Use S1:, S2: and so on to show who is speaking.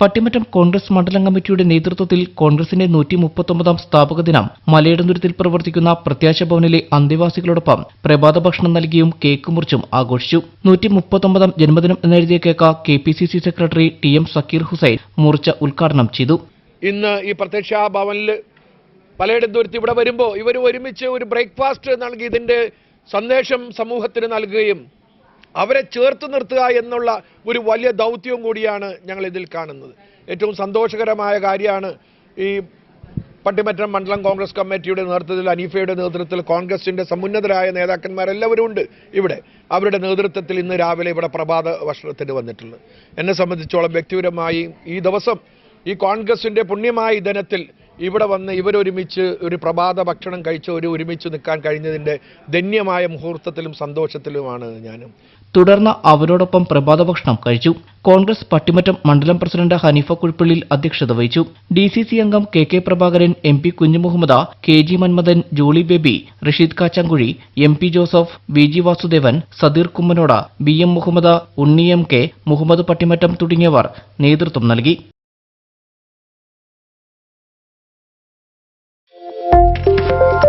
S1: പട്ടിമറ്റം കോൺഗ്രസ് മണ്ഡലം കമ്മിറ്റിയുടെ നേതൃത്വത്തിൽ കോൺഗ്രസിന്റെ നൂറ്റി മുപ്പത്തൊമ്പതാം സ്ഥാപക ദിനം മലയിടന്തുരത്തിൽ പ്രവർത്തിക്കുന്ന പ്രത്യാശ ഭവനിലെ അന്തേവാസികളോടൊപ്പം പ്രഭാത ഭക്ഷണം നൽകിയും കേക്ക് മുറിച്ചും ആഘോഷിച്ചു. നൂറ്റി മുപ്പത്തൊമ്പതാം ജന്മദിനം എന്നെഴുതിയ cake K P C C secretary T M Zakir Hussain മുറിച്ച ഉദ്ഘാടനം ചെയ്തു.
S2: ഇന്ന് ഈ പ്രത്യക്ഷ ഭവനിൽ പലയിടം ഇവിടെ വരുമ്പോൾ ഇവർ ഒരുമിച്ച് ഒരു ബ്രേക്ക്ഫാസ്റ്റ് നൽകി ഇതിന്റെ സന്ദേശം സമൂഹത്തിന് നൽകുകയും അവരെ ചേർത്ത് നിർത്തുക എന്നുള്ള ഒരു വലിയ ദൗത്യവും കൂടിയാണ് ഞങ്ങൾ ഇതിൽ കാണുന്നത്. ഏറ്റവും സന്തോഷകരമായ കാര്യമാണ് ഈ പട്ടിമറ്റം മണ്ഡലം കോൺഗ്രസ് കമ്മിറ്റിയുടെ നേതൃത്വത്തിൽ അനീഫയുടെ നേതൃത്വത്തിൽ കോൺഗ്രസിന്റെ സമുന്നതരായ നേതാക്കന്മാരെല്ലാവരും ഉണ്ട് ഇവിടെ. അവരുടെ നേതൃത്വത്തിൽ ഇന്ന് രാവിലെ ഇവിടെ പ്രഭാത ഭക്ഷണത്തിന് വന്നിട്ടുള്ളത്. എന്നെ സംബന്ധിച്ചോളം വ്യക്തിപരമായി ഈ ദിവസം ഈ കോൺഗ്രസിന്റെ പുണ്യമായ ദിനത്തിൽ ഇവിടെ വന്ന് ഇവരൊരുമിച്ച് ഒരു പ്രഭാത ഭക്ഷണം കഴിച്ച് ഒരു ഒരുമിച്ച് നിൽക്കാൻ കഴിഞ്ഞതിന്റെ ധന്യമായ മുഹൂർത്തത്തിലും സന്തോഷത്തിലുമാണ് ഞാനും.
S1: തുടർന്ന് അവരോടൊപ്പം പ്രഭാത ഭക്ഷണം കഴിച്ചു. കോൺഗ്രസ് പട്ടിമറ്റം മണ്ഡലം പ്രസിഡന്റ് ഹനീഫ കുഴിപ്പള്ളിൽ അധ്യക്ഷത വഹിച്ചു. ഡി സി സി അംഗം K K Prabhakaran M P Kunjumuhammed K G Manmadhan Jolly Baby Rasheed Kachankuzhi M P Joseph V G Vasudevan Sadeer Kummanoda B M Muhammed Unni M K Muhammed Pattimattom തുടങ്ങിയവർ നേതൃത്വം നൽകി. Thank you.